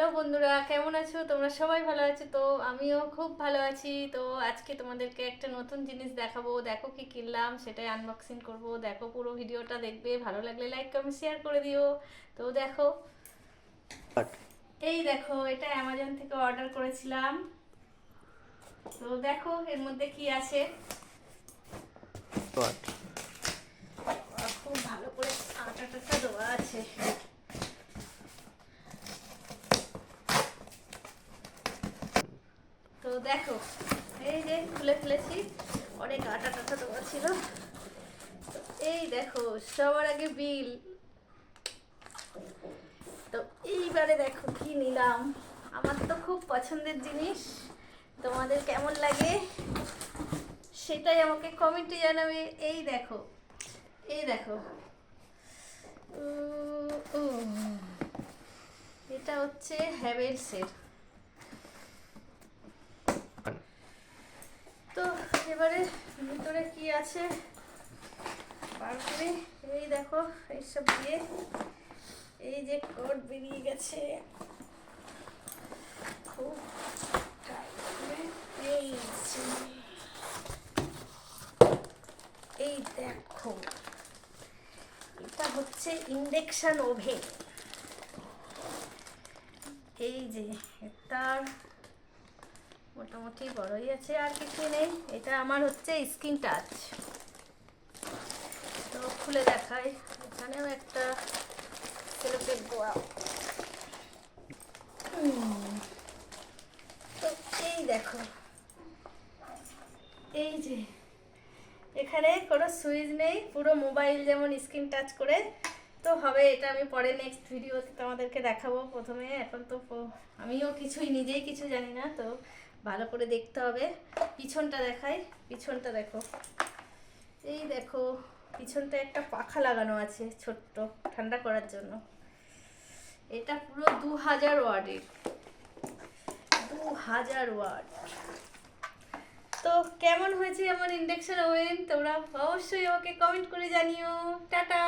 Hello বন্ধুরা কেমন আছো? তোমরা সবাই ভালো আছো? তো আমিও খুব ভালো আছি। তো আজকে তোমাদেরকে একটা নতুন জিনিস দেখাবো। দেখো কি কিনলাম সেটাই আনবক্সিং করব। দেখো পুরো ভিডিওটা দেখবে। ভালো লাগলে লাইক কমেন্ট শেয়ার করে দিও। তো দেখো এই দেখো এটা অ্যামাজন থেকে অর্ডার করেছিলাম। তো দেখো এর মধ্যে কি আছে? খুব ভালো করে আটা টাটা দেওয়া আছে। তো দেখো, এই যে খুলে ফেলেছি অনেক আটা টাটা দেওয়া ছিল। এই দেখো, সবার আগে বিল। তো এইবারে দেখো কি নিলাম। আমার তো খুব পছন্দের জিনিস। তোমাদের কেমন লাগে? সেটাই আমাকে কমেন্টে জানাবে। এই দেখো এই দেখো। এটা হচ্ছে হ্যাভেলসের তো এবারে ভিতরে কি আছে। বার করে এই দেখো, এইসব দিয়ে এই যে কোড বেরিয়ে গেছে। খুব এই এই দেখো, এটা হচ্ছে ইন্ডেকশন ওভেন এই যে তার মোটামুটি বড়ই আছে, আর কিছু নেই। এটা আমার হচ্ছে স্কিন টাচ তো খুলে দেখাই। এখানেও একটা সেলোটেপ গোয়া তো এই দেখো। এই যে, এখানে কোনো সুইচ নেই, পুরো মোবাইল যেমন স্ক্রিন টাচ করে। তো হবে এটা আমি পরে নেক্সট ভিডিওতে তোমাদেরকে দেখাবো প্রথমে। এখন তো আমিও কিছুই নিজেই কিছু জানি না, তো ভালো করে দেখতে হবে। পিছনটা দেখাই, পিছনটা দেখো। এই দেখো, পিছনটা একটা পাখা লাগানো আছে ছোট্ট, ঠান্ডা করার জন্য। এটা পুরো দু হাজার ওয়ার্ডের। দু হাজার ওয়ার্ড। তো কেমন হয়েছে আমার ইন্ডাকশন ওভেন? তোমরা অবশ্যই আমাকে কমেন্ট করে জানিও। টাটা!